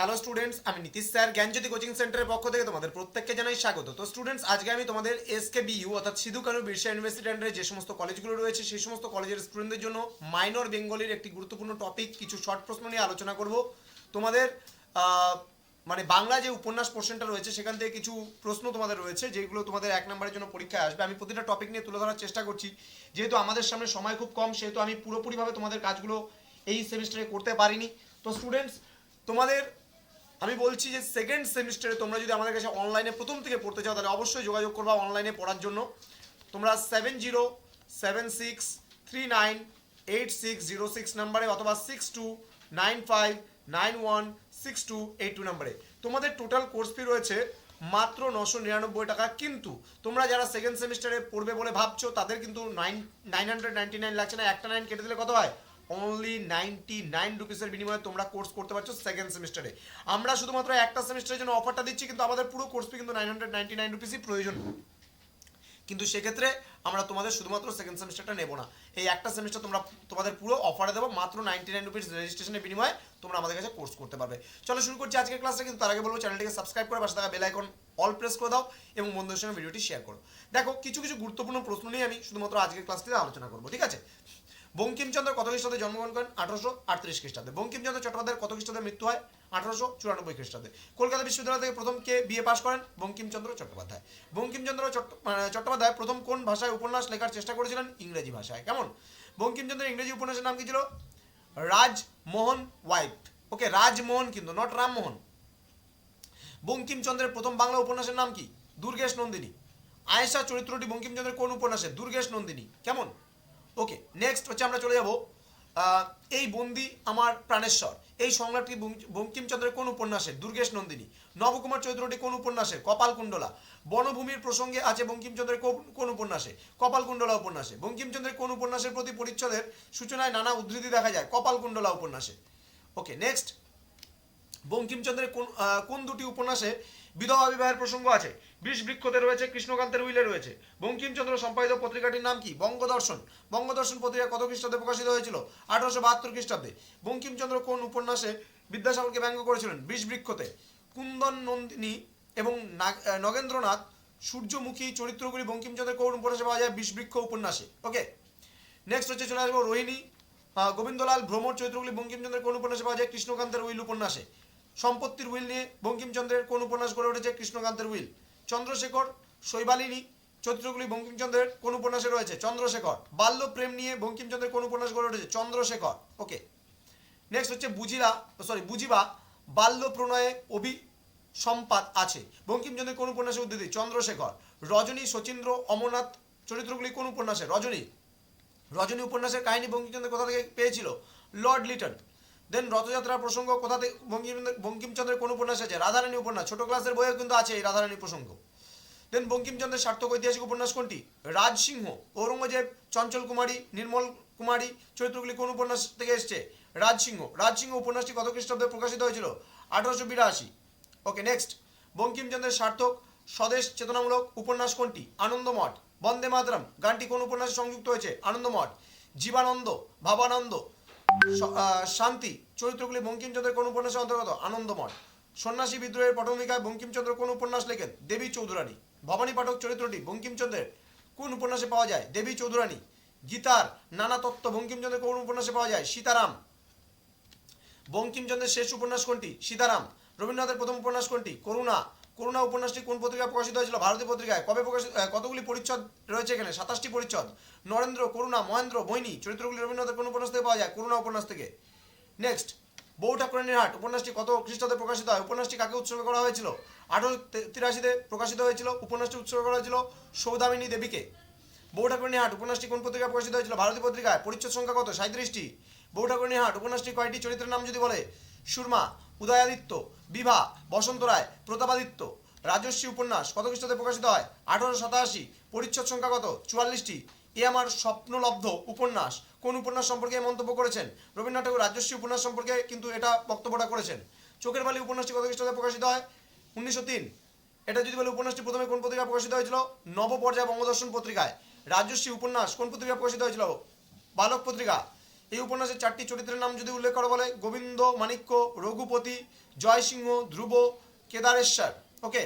Hello students আমি Nitish sir. জ্ঞানজ্যোতি coaching সেন্টারের পক্ষ থেকে তোমাদের প্রত্যেককে জানাই স্বাগত। তো স্টুডেন্টস আজকে আমি তোমাদের এসকে বিইউ অর্থাৎ সিধু কানু বিরসা ইউনিভার্সিটি আন্ডারে যে সমস্ত কলেজগুলো রয়েছে, সেই সমস্ত কলেজের স্টুডেন্টদের জন্য মাইনর বেঙ্গলির একটি গুরুত্বপূর্ণ টপিক কিছু শর্ট প্রশ্ন নিয়ে আলোচনা করব। তোমাদের মানে বাংলা যে উপন্যাস পোর্শনটা রয়েছে, সেখান থেকে কিছু প্রশ্ন তোমাদের রয়েছে, যেগুলো তোমাদের এক নম্বরের জন্য পরীক্ষায় আসবে। আমি প্রতিটা টপিক নিয়ে তুলে ধরার চেষ্টা করছি। যেহেতু আমাদের সামনে সময় খুব কম, সেহেতু আমি পুরোপুরিভাবে তোমাদের কাজগুলো এই সেমিস্টারে করতে পারিনি। তো স্টুডেন্টস তোমাদের আমি বলছি যে সেকেন্ড সেমিস্টারে তোমরা যদি আমাদের কাছে অনলাইনে প্রথম থেকে পড়তে চাও, তাহলে অবশ্যই যোগাযোগ করবা অনলাইনে পড়ার জন্য। তোমরা seven zero seven six three nine eight six zero six নাম্বারে অথবা six two nine five nine one six two eight two নাম্বারে তোমাদের টোটাল কোর্স ফি রয়েছে মাত্র নশো নিরানব্বই টাকা। কিন্তু তোমরা যারা সেকেন্ড সেমিস্টারে পড়বে বলে ভাবছ, তাদের কিন্তু nine nine hundred ninety nine লাগছে না। একটা নাইন কেটে দিলে কত হয়? অনলি নাইনটি নাইন রুপিসের বিনিময়ে তোমরা কোর্স করতে পারছ সেকেন্ড সেমিস্টারে আমরা শুধুমাত্র একটা সেমিস্টারের জন্য অফারটা দিচ্ছি, কিন্তু আমাদের পুরো কোর্স ফি কিন্তু নাইন হান্ড্রেড নাইনটি নাইন রুপিসই প্রয়োজন। কিন্তু সেক্ষেত্রে আমরা তোমাদের শুধুমাত্র সেকেন্ড সেমিস্টারটা নেব না। এই একটা সেমিস্টার তোমরা, তোমাদের পুরো অফারে দেবো, মাত্র নাইনটি নাইন রুপিস রেজিস্ট্রেশনের বিনিময়ে তোমরা আমাদের কাছে কোর্স করতে পারবে। চলো শুরু করছি আজকের ক্লাসটা কিন্তু তার আগে বলব চ্যানেলটিকে সাবস্ক্রাইব করে পাশে থাকা বেল আইকন অল প্রেস করে দাও এবং বন্ধুদের সঙ্গে ভিডিওটি শেয়ার করো। দেখো, কিছু কিছু গুরুত্বপূর্ণ প্রশ্ন নিয়ে আমি শুধুমাত্র আজকের ক্লাসটিতে আলোচনা করব, ঠিক আছে? বঙ্কিমচন্দ্র কত খ্রিস্টাব্দে জন্মগ্রহণ করেন? আঠারোশো আটত্রিশ খ্রিস্টাব্দে। বঙ্কিমচন্দ্র চট্টোপাধ্যায়ের কত খ্রিস্টাব্দে মৃত্যু হয়? আঠারোশো চুরানব্বই খ্রিস্টাব্দে। কলকাতা বিশ্ববিদ্যালয় থেকে প্রথম কে বিএ পাশ করেন? বঙ্কিমচন্দ্র চট্টোপাধ্যায়। বঙ্কিমচন্দ্র চট্টোপাধ্যায় প্রথম কোন ভাষায় উপন্যাস লেখার চেষ্টা করেছিলেন? ইংরেজি ভাষায়। কেমন? বঙ্কিমচন্দ্রের ইংরেজি উপন্যাসের নাম কি ছিল? রাজমোহন ওয়াইফ ওকে, রাজমোহন কিন্তু নট রামমোহন। বঙ্কিমচন্দ্রের প্রথম বাংলা উপন্যাসের নাম কি? দুর্গেশ নন্দিনী। আয়েশা চরিত্রটি বঙ্কিমচন্দ্রের কোন উপন্যাসে? দুর্গেশ নন্দিনী। কেমন? ওকে নেক্সট হচ্ছে আমরা চলে যাব এই বন্দি আমার প্রাণেশ্বর। এই সংলাপটি বঙ্কিমচন্দ্রের কোন উপন্যাসের? দুর্গেশ নন্দিনী। নবকুমার চরিত্রটি কোন উপন্যাসের? কপালকুণ্ডলা। বনভূমির প্রসঙ্গে আছে বঙ্কিমচন্দ্রের কোন- কোন উপন্যাসে? কপালকুণ্ডলা উপন্যাসে। বঙ্কিমচন্দ্রের কোন উপন্যাসের প্রতি পরিচ্ছদের সূচনায় নানা উদ্ধৃতি দেখা যায় কপালকুণ্ডলা উপন্যাসে। ওকে নেক্সট বঙ্কিমচন্দ্রের কোন কোন দুটি উপন্যাসে বিধবা বিবাহের প্রসঙ্গ আছে? বিষ বৃক্ষতে রয়েছে কৃষ্ণকান্তের উইলে রয়েছে। বঙ্কিমচন্দ্র সম্পাদিত পত্রিকাটির নাম কি? বঙ্গদর্শন। বঙ্গদর্শন পত্রিকা কত খ্রিস্টাব্দে প্রকাশিত হয়েছিল? আঠারোশো বাহাত্তর খ্রিস্টাব্দে। বঙ্কিমচন্দ্র কোন উপন্যাসে বিদ্যাসাগরকে ব্যঙ্গ করেছিলেন? বিষ বৃক্ষতে। কুন্দন নন্দিনী এবং নাগ- নগেন্দ্রনাথ সূর্যমুখী চরিত্রগুলি বঙ্কিমচন্দ্রের কোন উপন্যাসে পাওয়া যায়? বিষ বৃক্ষ উপন্যাসে। ওকে নেক্সট হচ্ছে চলে আসব রোহিণী গোবিন্দলাল ভ্রমর চরিত্রগুলি বঙ্কিমচন্দ্রের কোন উপন্যাসে পাওয়া যায়? কৃষ্ণকান্তের উইল উপন্যাসে। সম্পত্তির উইল নিয়ে বঙ্কিমচন্দ্রের কোন উপন্যাস গড়ে উঠেছে? কৃষ্ণকান্তের উইল। চন্দ্রশেখর শৈবালিনী চরিত্রগুলি বঙ্কিমচন্দ্রের কোন উপন্যাসে রয়েছে? চন্দ্রশেখর। বাল্য প্রেম নিয়ে বঙ্কিমচন্দ্রের কোন উপন্যাস গড়ে উঠেছে? চন্দ্রশেখর। ওকে। নেক্সট হচ্ছে বুঝিলা সরি বুঝিবা, বাল্য প্রণয়ে অভি সম্পাদ আছে। বঙ্কিমচন্দ্রের কোন উপন্যাসে উদ্ধৃতি? চন্দ্রশেখর। রজনী, শচীন্দ্র, অমরনাথ চরিত্রগুলি কোন উপন্যাসে? রজনী। রজনী উপন্যাসের কাহিনী বঙ্কিমচন্দ্র কোথা থেকে পেয়েছিল? লর্ড লিটন। দেন রথযাত্রার প্রসঙ্গ কোথা থেকে বঙ্কিমচন্দ্র বঙ্কিমচন্দ্রের কোন উপন্যাস আছে? রাধারানী উপন্যাস। ছোট ক্লাসের বইও কিন্তু আছে এই রাধারানী প্রসঙ্গ। দেন বঙ্কিমচন্দ্রের সার্থক ঐতিহাসিক উপন্যাস কোনটি? রাজসিংহ, ঔরঙ্গজেব, চঞ্চল কুমারী, নির্মল কুমারী চরিত্রগুলি কোন উপন্যাস থেকে এসছে? রাজসিংহ। রাজসিংহ উপন্যাসটি কত খ্রিস্টাব্দে প্রকাশিত হয়েছিল? আঠারোশো বিরাশি। ওকে নেক্সট বঙ্কিমচন্দ্রের সার্থক স্বদেশ চেতনামূলক উপন্যাস কোনটি? আনন্দমঠ, বন্দে মাতরম। গানটি কোন উপন্যাসে সংযুক্ত হয়েছে? আনন্দমঠ। জীবানন্দ, ভাবানন্দ। শান্তি। চরিত্রগুলি বঙ্কিমচন্দ্রের কোন উপন্যাসের অন্তর্গত? আনন্দমঠ সন্ন্যাসী বিদ্রোহের পটভূমিকায় বঙ্কিমচন্দ্র কোন উপন্যাস লেখেন? দেবী চৌধুরানী। ভবানী পাঠক চরিত্রটি বঙ্কিমচন্দ্রের কোন উপন্যাসে পাওয়া যায়? দেবী চৌধুরানী। গীতার নানা তত্ত্ব বঙ্কিমচন্দ্রের কোন উপন্যাসে পাওয়া যায়? সীতারাম। বঙ্কিমচন্দ্রের শেষ উপন্যাস কোনটি? সীতারাম। রবীন্দ্রনাথের প্রথম উপন্যাস কোনটি? করুণা। করুণা উপন্যাসটি কোন পত্রিকায় প্রকাশিত হয়েছিল? ভারতীয় পত্রিকায়। কবে প্রকাশিত কতগুলি পরিচ্ছদ রয়েছে এখানে? সাতাশটি পরিচ্ছদ। নরেন্দ্র, করুণা, মহেন্দ্র মোহিনী চরিত্রগুলি রবীন্দ্রনাথের কোন উপন্যাস থেকে পাওয়া যায়? করুণা উপন্যাস থেকে। নেক্সট। বউ ঠাকুরানীর হাট। উপন্যাসটি কত খ্রিস্টাব্দে প্রকাশিত হয়? উপন্যাসটি কাকে উৎসর্গ করা হয়েছিল? আঠারো তিরাশিতে প্রকাশিত হয়েছিল। উপন্যাসটি উৎসর্গ করা হয়েছিল সৌদামিনী দেবীকে। বউ ঠাকুরানী হাট। উপন্যাসটি কোন পত্রিকায় প্রকাশিত হয়েছিল? ভারতীয় পত্রিকায়। পরিচ্ছদ সংখ্যা কত? সাঁত্রিশটি বউ ঠাকুরানী হাট। উপন্যাসটি কয়টি? চরিত্রের নাম যদি বলে। সুরমা, উদয়াদিত্য, বিভা, বসন্ত রায়, প্রতাপাদিত্য। রাজস্বী উপন্যাস কত খ্রিস্টাব্দে প্রকাশিত হয়? আঠারোশো সাতাশি। পরিচ্ছদ সংখ্যা কত? চুয়াল্লিশটি। এ আমার স্বপ্নলব্ধ উপন্যাস। কোন উপন্যাস সম্পর্কে মন্তব্য করেছেন? রবীন্দ্রনাথ ঠাকুর রাজস্বী উপন্যাস সম্পর্কে কিন্তু এটা বক্তব্যটা করেছেন। চোখের বালি উপন্যাসটি কত খ্রিস্টাব্দে প্রকাশিত হয়? উনিশশো তিন। এটা যদি বলে উপন্যাসটি প্রথমে কোন পত্রিকায় প্রকাশিত হয়েছিল? নবপর্যায় বঙ্গদর্শন পত্রিকায়। রাজস্বী উপন্যাস কোন পত্রিকায় প্রকাশিত হয়েছিল? বালক পত্রিকা। এই উপন্যাসের চারটি চরিত্রের নাম যদি উল্লেখ করা বলে, গোবিন্দ, মাণিক্য, রঘুপতি, জয়সিংহ, ধ্রুব, কেদারেশ্বর। ওকে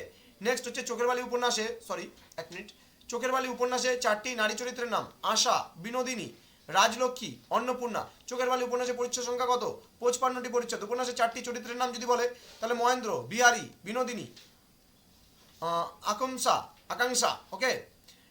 নেক্সট হচ্ছে চোখের বালি উপন্যাসে সরি এক মিনিট চোখের বালি উপন্যাসে চারটি নারী চরিত্রের নাম, আশা, বিনোদিনী, রাজলক্ষ্মী, অন্নপূর্ণা। চোখের বালি উপন্যাসের পরিচ্ছদ সংখ্যা কত? পঁচপান্নটি পরিচ্ছদ। উপন্যাসের চারটি চরিত্রের নাম যদি বলে, তাহলে মহেন্দ্র, বিহারী, বিনোদিনী আকাঙ্ক্ষা আকাঙ্ক্ষা। ওকে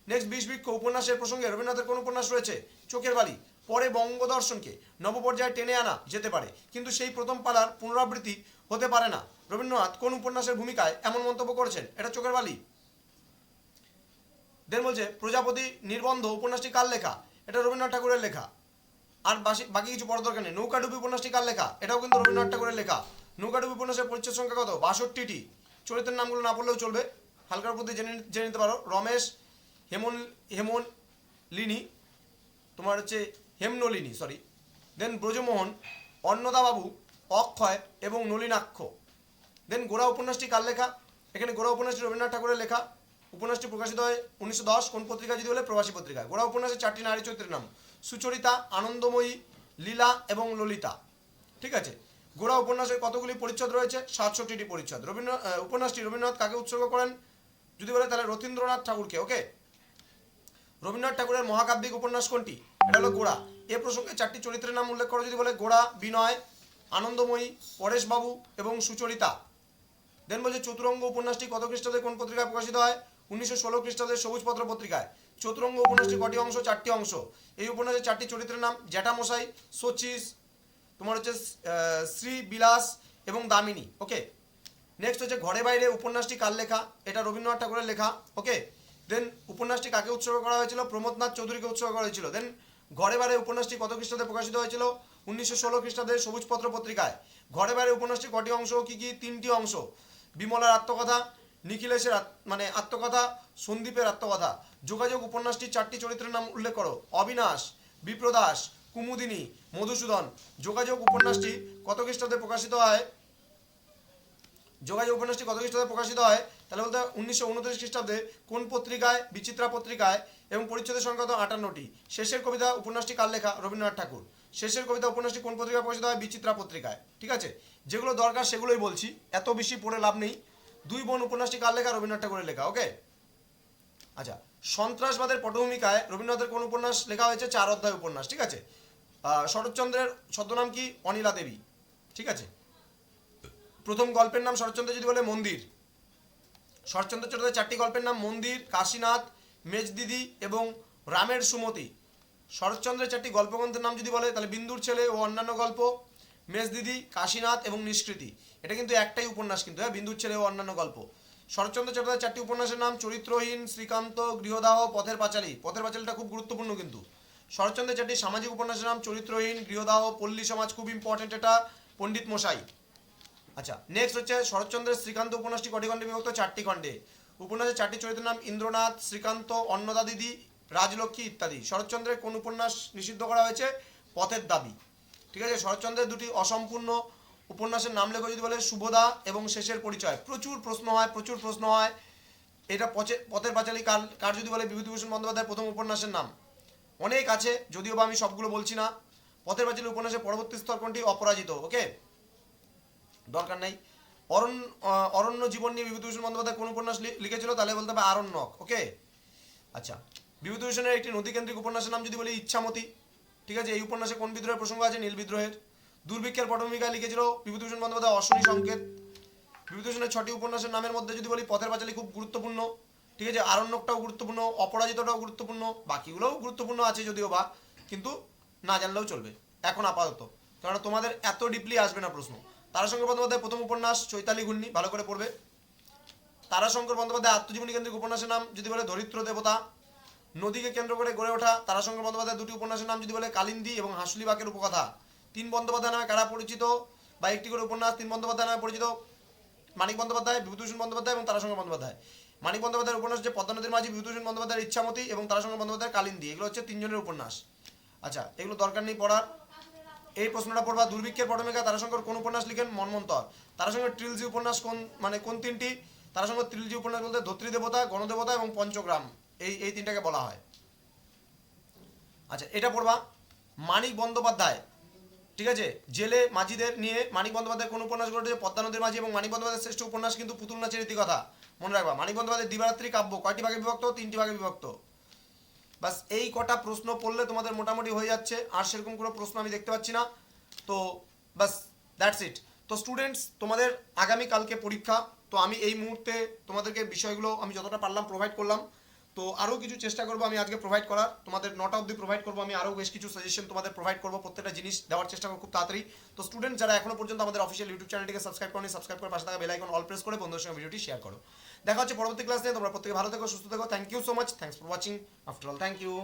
নেক্সট বিষ বৃক্ষ উপন্যাসের প্রসঙ্গে রবীন্দ্রনাথের কোন উপন্যাস রয়েছে? চোখের বালি পরে বঙ্গদর্শনকে নবপর্যায়ে টেনে আনা যেতে পারে। কিন্তু সেই প্রথম পালার পুনরাবৃত্তি হতে পারে না। রবীন্দ্রনাথ কোন উপন্যাসের ভূমিকায় এমন মন্তব্য করেছেন? এটা চোখের বালি। দেন বলছে, প্রজাপতি নির্বন্ধ উপন্যাসটি কার লেখা? এটা রবীন্দ্রনাথ ঠাকুরের লেখা। আর বাকি কিছু পড়ার দরকার নেই। নৌকাডুবি উপন্যাসটি কার লেখা? এটাও কিন্তু রবীন্দ্রনাথ ঠাকুরের লেখা। নৌকাডুবি উপন্যাসের পরিচ্ছেদ সংখ্যা কত? বাষট্টিটি। চরিত্রের নামগুলো না পড়লেও চলবে। হালকার প্রতি জেনে জেনে নিতে পারো। রমেশ হেমন হেমন লিনি তোমার হচ্ছে হেমনলিনী সরি দেন ব্রজমোহন অন্নদাবাবু অক্ষয় এবং নলিনাক্ষ। দেন গোড়া উপন্যাসটি কার লেখা? এখানে গোড়া উপন্যাসটি রবীন্দ্রনাথ ঠাকুরের লেখা। উপন্যাসটি প্রকাশিত হয় উনিশশো দশ কোন পত্রিকা যদি বলে প্রবাসী পত্রিকা গোড়া উপন্যাসের চারটি নারী চরিত্রের নাম। সুচরিতা আনন্দময়ী লীলা এবং ললিতা। ঠিক আছে? গোড়া উপন্যাসের কতগুলি পরিচ্ছদ রয়েছে? সাতষট্টিটি পরিচ্ছদ। রবীন্দ্র আহ, উপন্যাসটি রবীন্দ্রনাথ কাকে উৎসর্গ করেন? যদি বলে তাহলে রথীন্দ্রনাথ ঠাকুরকে ওকে রবীন্দ্রনাথ ঠাকুরের মহাকাব্যিক উপন্যাস কোনটি? এটা হলো গোড়া। এ প্রসঙ্গে চারটি চরিত্রের নাম উল্লেখ করো, যদি বলে গোড়া, বিনয়, আনন্দময়ী, পরেশবাবু এবং সুচরিতা। দেন বলছে চতুরঙ্গ উপন্যাসটি কত খ্রিস্টাব্দে কোন পত্রিকায় প্রকাশিত হয়? উনিশশো ষোলো খ্রিস্টাব্দের সবুজপত্র পত্রিকায়। চতুরঙ্গ উপন্যাসটি কটি অংশ? চারটি অংশ। এই উপন্যাসের চারটি চরিত্রের নাম জ্যাঠামশাই সচিস তোমার হচ্ছে শ্রী বিলাস এবং দামিনী। ওকে নেক্সট হচ্ছে ঘরে বাইরে উপন্যাসটি কার লেখা? এটা রবীন্দ্রনাথ ঠাকুরের লেখা। ওকে দেন উপন্যাসটি কাকে উৎসর্গ করা হয়েছিল? প্রমোদনাথ চৌধুরীকে উৎসর্গ করা হয়েছিল। দেন ঘরে বাইরে উপন্যাসটি কত খ্রিস্টাব্দে প্রকাশিত হয়েছিল? উনিশশো ষোলো খ্রিস্টাব্দে সবুজপত্র পত্রিকায়। ঘরে বাইরে উপন্যাসটি কটি অংশ, কি কি? তিনটি অংশ। বিমলার আত্মকথা, নিখিলেশের মানে আত্মকথা, সন্দীপের আত্মকথা। যোগাযোগ উপন্যাসটি চারটি চরিত্রের নাম উল্লেখ করো। অবিনাশ, বিপ্রদাস, কুমুদিনী, মধুসূদন। যোগাযোগ উপন্যাসটি কত খ্রিস্টাব্দে প্রকাশিত হয়? যোগাযোগ উপন্যাসটি কত খ্রিস্টাব্দে প্রকাশিত হয়? তাহলে বলতে উনিশশো উনত্রিশ খ্রিস্টাব্দে কোন পত্রিকায়, বিচিত্রা পত্রিকায় এবং পরিচ্ছদের সংখ্যা তো আটান্নটি? শেষের কবিতা উপন্যাসটি কার লেখা? রবীন্দ্রনাথ ঠাকুর। শেষের কবিতা উপন্যাসটি কোন পত্রিকায় প্রকাশিত হয়? বিচিত্রা পত্রিকায়। ঠিক আছে? যেগুলো দরকার সেগুলোই বলছি। এত বেশি পড়ে লাভ নেই। দুই বোন উপন্যাসটি কার লেখা? রবীন্দ্রনাথ ঠাকুরের লেখা, ওকে? আচ্ছা সন্ত্রাসবাদের পটভূমিকায় রবীন্দ্রনাথের কোন উপন্যাস লেখা হয়েছে? চার অধ্যায় উপন্যাস, ঠিক আছে? শরৎচন্দ্রের ছদ্মনাম কি? অনিলা দেবী। ঠিক আছে? প্রথম গল্পের নাম শরৎচন্দ্র যদি বলে মন্দির। শরৎচন্দ্র চট্টোপাধ্যায়ের চারটি গল্পের নাম মন্দির, কাশীনাথ, মেজদিদি এবং রামের সুমতি। শরৎচন্দ্রের চারটি গল্পগ্রন্থের নাম যদি বলে, তাহলে বিন্দুর ছেলে ও অন্যান্য গল্প, মেজদিদি, কাশীনাথ এবং নিষ্কৃতি। এটা কিন্তু একটাই উপন্যাস কিন্তু হ্যাঁ বিন্দুর ছেলে ও অন্যান্য গল্প। শরৎচন্দ্র চট্টোপাধ্যায়ের চারটি উপন্যাসের নাম চরিত্রহীন, শ্রীকান্ত, গৃহদাহ, পথের পাঁচালী। পথের পাঁচালীটা খুব গুরুত্বপূর্ণ কিন্তু। শরৎচন্দ্রের চারটি সামাজিক উপন্যাসের নাম চরিত্রহীন, গৃহদাহ, পল্লী সমাজ খুব ইম্পর্টেন্ট এটা, পণ্ডিত মশাই। আচ্ছা নেক্সট হচ্ছে শরৎচন্দ্রের শ্রীকান্ত উপন্যাসটি কটি খণ্ডে বিভক্ত? চারটি খণ্ডে। উপন্যাসের চারটি চরিত্রের নাম ইন্দ্রনাথ, শ্রীকান্ত, অন্নদা দিদি, রাজলক্ষ্মী ইত্যাদি। শরৎচন্দ্রের কোন উপন্যাস নিষিদ্ধ করা হয়েছে? পথের দাবি। ঠিক আছে? শরৎচন্দ্রের দুটি অসম্পূর্ণ উপন্যাসের নাম লেখো যদি বলে শুভদা এবং শেষের পরিচয়। প্রচুর প্রশ্ন হয়, প্রচুর প্রশ্ন হয়। এটা পচে পথের পাঁচালী কার কার যদি বলে, বিভূতিভূষণ বন্দ্যোপাধ্যায়ের প্রথম উপন্যাসের নাম। অনেক আছে, যদিও বা আমি সবগুলো বলছি না। পথের পাঁচালী উপন্যাসের পরবর্তী স্তর কোনটি? অপরাজিত। ওকে দরকার নাই। অরণ্য অরণ্য জীবন নিয়ে বিভূতিভূষণ বন্দ্যোপাধ্যায় কোন উপন্যাস লিখেছিল, তাহলে বলতে হবে আরণ্যক ওকে আচ্ছা বিভূতিভূষণের একটি নদীকেন্দ্রিক উপন্যাসের নাম যদি বলি ইচ্ছামতি, ঠিক আছে? এই উপন্যাসে কোন বিদ্রোহের প্রসঙ্গ আছে? নীল বিদ্রোহের। দুর্ভিক্ষের পটভূমিকায় লিখেছিল বিভূতিভূষণ বন্দ্যোপাধ্যায় অশ্বনী সংকেত। বিভূতিভূষণের ছটি উপন্যাসের নামের মধ্যে যদি বলি পথের পাঁচালী খুব গুরুত্বপূর্ণ, ঠিক আছে? আরণ্যকটাও গুরুত্বপূর্ণ, অপরাজিতটাও গুরুত্বপূর্ণ, বাকিগুলোও গুরুত্বপূর্ণ আছে যদিও বা, কিন্তু না জানলেও চলবে। এখন আপাতত কারণ তোমাদের এত ডিপলি আসবে না প্রশ্ন। তারাশঙ্কর বন্দ্যোপাধ্যায়ের প্রথম উপন্যাস, চৈতালি ঘূর্ণি, ভালো করে পড়বে। তারাশঙ্কর বন্দ্যোপাধ্যায় আত্মজীবনী কেন্দ্রিক উপন্যাসের নাম যদি বলে ধরিত্র দেবতা। নদীকে কেন্দ্র করে গড়ে ওঠা তারাশঙ্কর বন্দ্যোপাধ্যায়ের দুটি উপন্যাসের নাম যদি বলে কালিন্দী এবং হাসুলি বাকের উপকথা। তিন বন্দ্যোপাধ্যায় নামে কারা পরিচিত? বা একটি করে উপন্যাস তিন বন্দ্যোপাধ্যায় নামে পরিচিত? মানিক বন্দ্যোপাধ্যায়, বিভূতিভূষণ বন্দ্যোপাধ্যায় এবং তারাশঙ্কর বন্দ্যোপাধ্যায়। মানিক বন্দ্যোপাধ্যায়ের উপন্যাস যে পদ্মা নদীর মাঝি, বিভূতিভূষণ বন্দ্যোপাধ্যায়ের ইচ্ছামতি এবং তারাশঙ্কর বন্দ্যোপাধ্যায়ের কালিন্দী। এগুলো হচ্ছে তিনজনের উপন্যাস। আচ্ছা এগুলো দরকার নেই পড়ার। এই প্রশ্নটা পড়বা দুর্ভিক্ষের পটমেকা তারাশঙ্কর কোন উপন্যাস লিখেন? মন্মন্তর তারাশঙ্কর ট্রিলজি উপন্যাস কোন মানে কোন তিনটি? তারাশঙ্কর ট্রিলজি উপন্যাস বলতে ধত্রী দেবতা, গণদেবতা এবং পঞ্চগ্রাম। এই এই তিনটাকে বলা হয়। আচ্ছা এটা পড়বা। মানিক বন্দ্যোপাধ্যায়, ঠিক আছে? জেলে মাঝিদের নিয়ে মানিক বন্দ্যোপাধ্যায় কোন উপন্যাস ঘটেছে? পদ্মা নদীর মাঝি এবং মানিক বন্দ্যোপাধ্যায়ের শ্রেষ্ঠ উপন্যাস কিন্তু পুতুল নাচের কথা মনে রাখবা, মানিক বন্দ্যোপাধ্যায়ের দিবারাত্রি কাব্য কয়টি ভাগে বিভক্ত? তিনটি ভাগে বিভক্ত। বাস এই কটা প্রশ্ন পড়লে তোমাদের মোটামুটি হয়ে যাচ্ছে। আর সেরকম কোনো প্রশ্ন আমি দেখতে পাচ্ছি না। তো বাস দ্যাটস ইট তো স্টুডেন্টস তোমাদের আগামীকালকে পরীক্ষা। তো আমি এই মুহূর্তে তোমাদেরকে বিষয়গুলো আমি যতটা পারলাম প্রোভাইড করলাম। তো আরও কিছু চেষ্টা করব আমি আজকে প্রোভাইড করার। তোমাদের নটা অবধি প্রোভাইড করব, আমি আরও বেশ কিছু সাজেশন তোমাদের প্রোভাইড করব, প্রত্যেকটা জিনিস দেওয়ার চেষ্টা করব খুব তাড়াতাড়ি। তো স্টুডেন্ট যারা এখনও পর্যন্ত আমাদের অফিসিয়াল ইউটিউব চ্যানেলটিকে সাবস্ক্রাইব করেনি সাবস্ক্রাইব করে পাশে থাকা বেল আইকন অল প্রেস করে বন্ধুদের সঙ্গে ভিডিওটি শেয়ার করো। দেখা হচ্ছে পরবর্তী ক্লাস নিয়ে, তোমরা প্রত্যেকে ভালো থেকো, সুস্থ থাকো thank you so much thanks for watching after all thank you